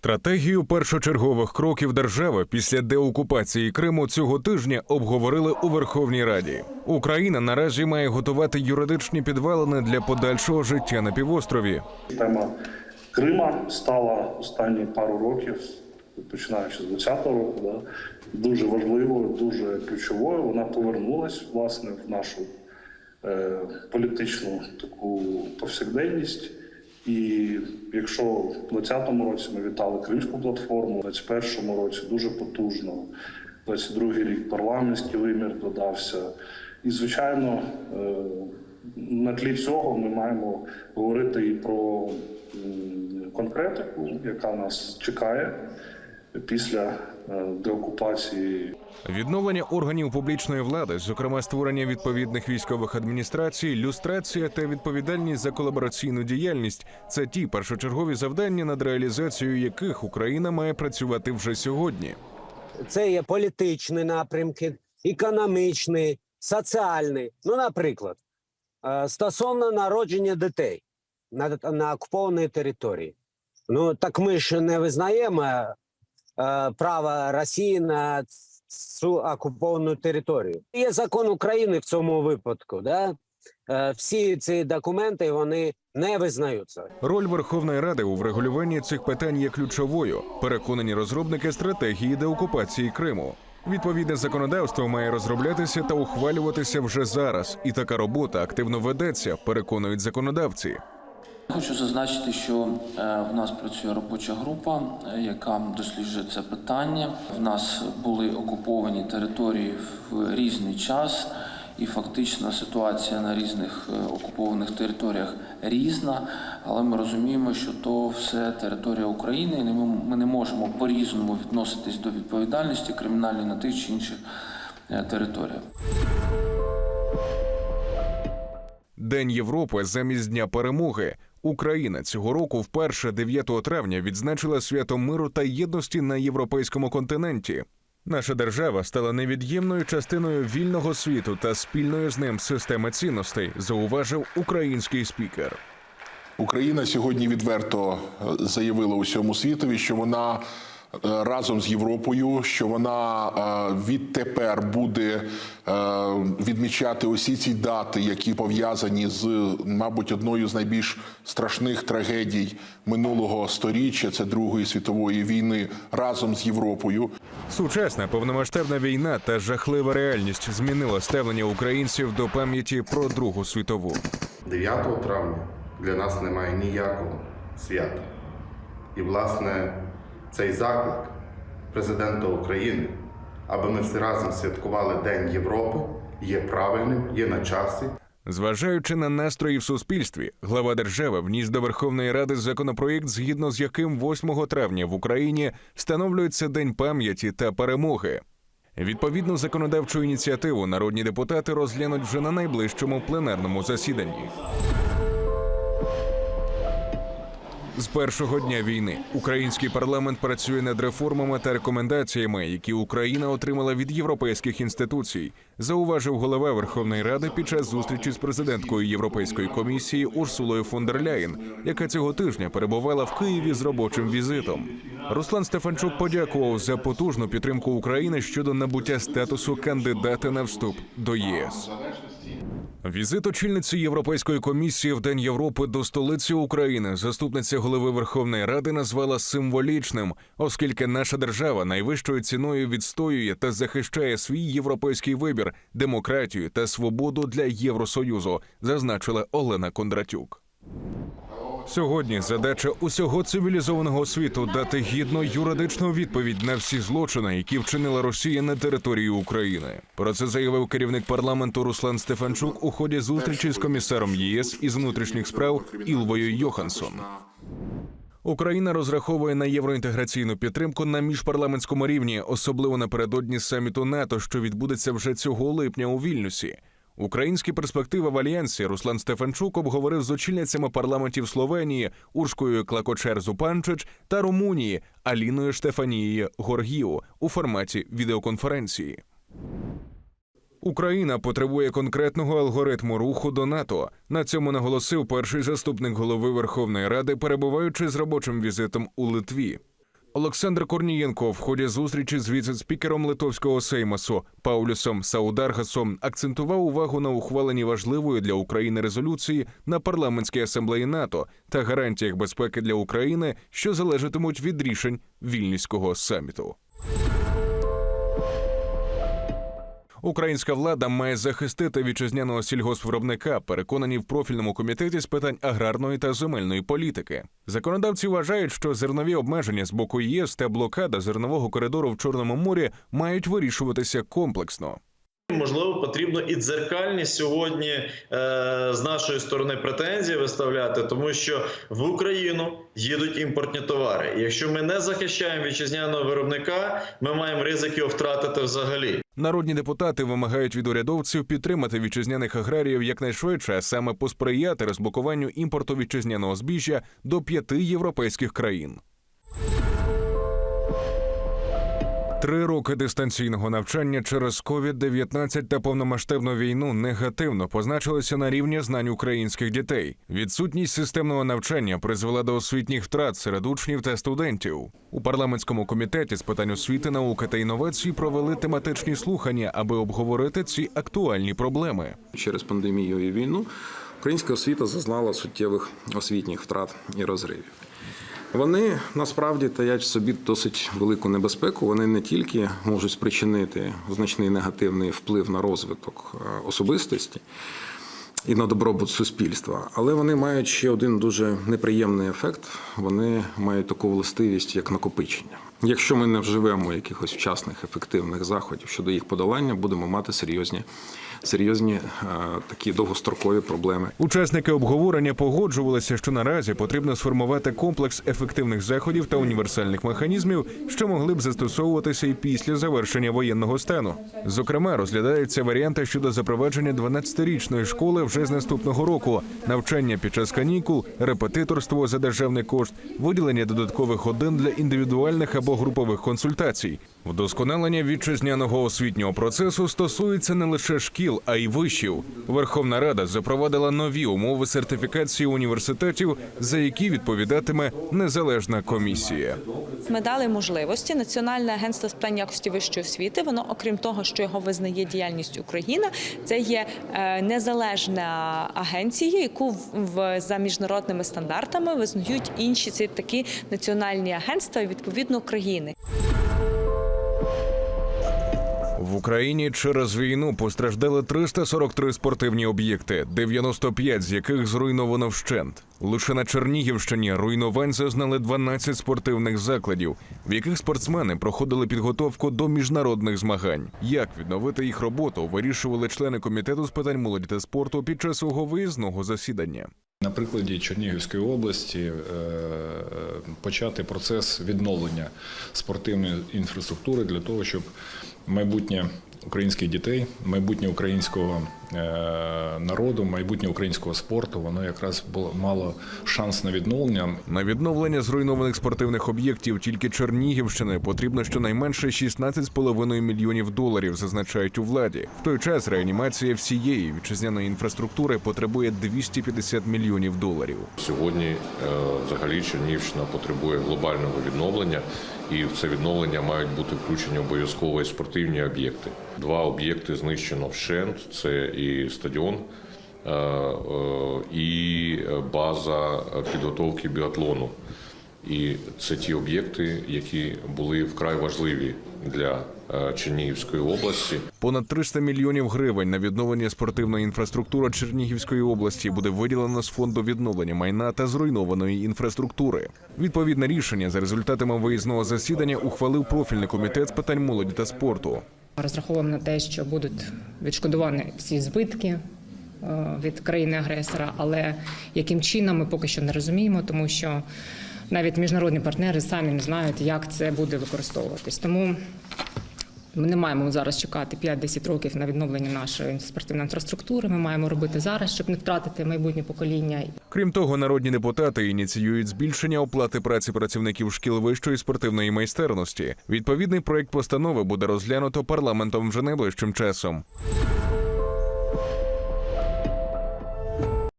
Стратегію першочергових кроків держави після деокупації Криму цього тижня обговорили у Верховній Раді. Україна наразі має готувати юридичні підвалини для подальшого життя на півострові. Тема Крима стала останні пару років, починаючи з 20-го року, да, дуже важливою, дуже ключовою. Вона повернулась власне в нашу е, політичну таку повсякденність. І якщо в 20-му році ми вітали Кримську платформу, в 21-му році дуже потужно, 22-й рік парламентський вимір додався. І, звичайно, е, на тлі цього ми маємо говорити і про конкретику, яка нас чекає після деокупації Відновлення органів публічної влади, зокрема створення відповідних військових адміністрацій, люстрація та відповідальність за колабораційну діяльність це ті першочергові завдання, над реалізацією яких Україна має працювати вже сьогодні. Це є політичні напрямки, економічний, соціальний. Ну, наприклад, е, стосовно народження дітей на, на окупованій території. Ну так ми ж не визнаємо е, право Росії на цю окуповану територію. Є закон України в цьому випадку. Да? Е, Всі ці документи вони не визнаються. Роль Верховної Ради у врегулюванні цих питань є ключовою. Переконані розробники стратегії деокупації Криму. Відповідне законодавство має розроблятися та ухвалюватися вже зараз, і така робота активно ведеться, переконують законодавці. Хочу зазначити, що е, в нас працює робоча група, е, яка досліджує це питання. В нас були окуповані території в різний час, і фактично ситуація на різних е, окупованих територіях різна. Але ми розуміємо, що то все територія України, і ми- не можемо по-різному відноситись до відповідальності кримінальної на тих чи інших територіях. День Європи замість Дня перемоги. Україна цього року вперше 9 травня відзначила свято миру та єдності на європейському континенті. Наша держава стала невід'ємною частиною вільного світу та спільною з ним системи цінностей, зауважив український спікер. Україна сьогодні відверто е, заявила усьому світові, що вона разом з Європою, що вона е, відтепер буде е, відмічати усі ці дати, які пов'язані з, мабуть, одною з найбільш страшних трагедій минулого сторіччя, це Другої світової війни, разом з Європою. Сучасна повномасштабна війна та жахлива реальність змінила ставлення українців до пам'яті про Другу світову. 9 травня для нас немає ніякого свята. І, власне, цей заклик президента України, аби ми всі разом святкували День Європи, є правильним, є на часі. Зважаючи на настрої в суспільстві, глава держави вніс до Верховної Ради законопроєкт, згідно з яким 8 травня в Україні встановлюється День пам'яті та перемоги. Відповідну законодавчу ініціативу народні депутати розглянуть вже на найближчому пленарному засіданні. З першого дня війни український парламент працює над реформами та рекомендаціями, які Україна отримала від європейських інституцій, зауважив голова Верховної Ради під час зустрічі з президенткою Європейської комісії Урсулою фон дер Ляєн, яка цього тижня перебувала в Києві з робочим візитом. Руслан Стефанчук подякував за потужну підтримку України щодо набуття статусу кандидата на вступ до ЄС. Візит очільниці Європейської комісії в День Європи до столиці України заступниця голови Верховної Ради назвала символічним, оскільки наша держава найвищою ціною відстоює та захищає свій європейський вибір, демократію та свободу для Євросоюзу, зазначила Олена Кондратюк. Сьогодні задача усього цивілізованого світу дати гідну юридичну відповідь на всі злочини, які вчинила Росія на території України. Про це заявив керівник парламенту Руслан Стефанчук у ході зустрічі з комісаром ЄС із внутрішніх справ Ілвою Йоханссон. Україна розраховує на євроінтеграційну підтримку на міжпарламентському рівні, особливо напередодні саміту НАТО, що відбудеться вже цього липня у Вільнюсі. Українські перспективи в альянсі Руслан Стефанчук обговорив з очільницями парламентів Словенії Уршкою Клакочер Зупанчич та Румунії Аліною Штефанією Горгіу у форматі відеоконференції. Україна потребує конкретного алгоритму руху до НАТО. На цьому наголосив перший заступник голови Верховної Ради, перебуваючи з робочим візитом у Литві. Олександр Корнієнко в ході зустрічі з віце-спікером Литовського Сеймасу Паулюсом Саударгасом акцентував увагу на ухваленні важливої для України резолюції на парламентській асамблеї НАТО та гарантіях безпеки для України, що залежатимуть від рішень вільнівського саміту. Українська влада має захистити вітчизняного сільгоспвиробника, переконані в профільному комітеті з питань аграрної та земельної політики. Законодавці вважають, що зернові обмеження з боку ЄС та блокада зернового коридору в Чорному морі мають вирішуватися комплексно. Можливо, потрібно і дзеркальні сьогодні е, з нашої сторони претензії виставляти, тому що в Україну їдуть імпортні товари. І якщо ми не захищаємо вітчизняного виробника, ми маємо ризик його втратити взагалі. Народні депутати вимагають від урядовців підтримати вітчизняних аграріїв якнайшвидше, а саме посприяти розблокуванню імпорту вітчизняного збіжжя до п'яти європейських країн. Три роки дистанційного навчання через COVID-19 та повномасштабну війну негативно позначилися на рівні знань українських дітей. Відсутність системного навчання призвела до освітніх втрат серед учнів та студентів. У парламентському комітеті з питань освіти, науки та інновацій провели тематичні слухання, аби обговорити ці актуальні проблеми. Через пандемію і війну українська освіта зазнала суттєвих освітніх втрат і розривів. Вони насправді таять в собі досить велику небезпеку. Вони не тільки можуть спричинити значний негативний вплив на розвиток е, особистості і на добробут суспільства, але вони мають ще один дуже неприємний ефект. Вони мають таку властивість, як накопичення. Якщо ми не вживемо якихось вчасних ефективних заходів щодо їх подолання, будемо мати серйозні, серйозні е, такі довгострокові проблеми. Учасники обговорення погоджувалися, що наразі потрібно сформувати комплекс ефективних заходів та універсальних механізмів, що могли б застосовуватися і після завершення воєнного стану. Зокрема, розглядаються варіанти щодо запровадження 12-річної школи вже з наступного року, навчання під час канікул, репетиторство за державний кошт, виділення додаткових годин для індивідуальних або групових консультацій. Вдосконалення вітчизняного освітнього процесу стосується не лише шкіл, а й вишів. Верховна Рада запровадила нові умови сертифікації університетів, за які відповідатиме незалежна комісія. Ми дали можливості Національне агентство з питань якості вищої освіти. Воно, окрім того, що його визнає діяльність Україна, це є е, незалежна агенція, яку в за міжнародними стандартами визнають інші ці такі національні агентства відповідно країни. В Україні через війну постраждали 343 спортивні об'єкти, 95 з яких зруйновано вщент. Лише на Чернігівщині руйнувань зазнали 12 спортивних закладів, в яких спортсмени проходили підготовку до міжнародних змагань. Як відновити їх роботу, вирішували члени комітету з питань молоді та спорту під час свого виїзного засідання. На прикладі Чернігівської області е, почати процес відновлення спортивної інфраструктури для того, щоб майбутнє українських дітей, майбутнє українського народу, майбутнє українського спорту, воно якраз було мало шанс на відновлення. На відновлення зруйнованих спортивних об'єктів тільки Чернігівщини потрібно щонайменше 16,5 мільйонів доларів, зазначають у владі. В той час реанімація всієї вітчизняної інфраструктури потребує 250 мільйонів доларів. Сьогодні е, взагалі Чернігівщина потребує глобального відновлення, і в це відновлення мають бути включені обов'язково і спортивні об'єкти. Два об'єкти знищено вщент: це і стадіон, е, е, і база підготовки біатлону. І це ті об'єкти, які були вкрай важливі для е, Чернігівської області. Понад 300 мільйонів гривень на відновлення спортивної інфраструктури Чернігівської області буде виділено з фонду відновлення майна та зруйнованої інфраструктури. Відповідне рішення за результатами виїзного засідання ухвалив профільний комітет з питань молоді та спорту. Розраховуємо на те, що будуть відшкодовані всі збитки е, від країни-агресора, але яким чином ми поки що не розуміємо, тому що навіть міжнародні партнери самі не знають, як це буде використовуватись. Тому ми не маємо зараз чекати 5-10 років на відновлення нашої спортивної інфраструктури. Ми маємо робити зараз, щоб не втратити майбутнє покоління. Крім того, народні депутати ініціюють збільшення оплати праці працівників шкіл вищої спортивної майстерності. Відповідний проект постанови буде розглянуто парламентом вже найближчим часом.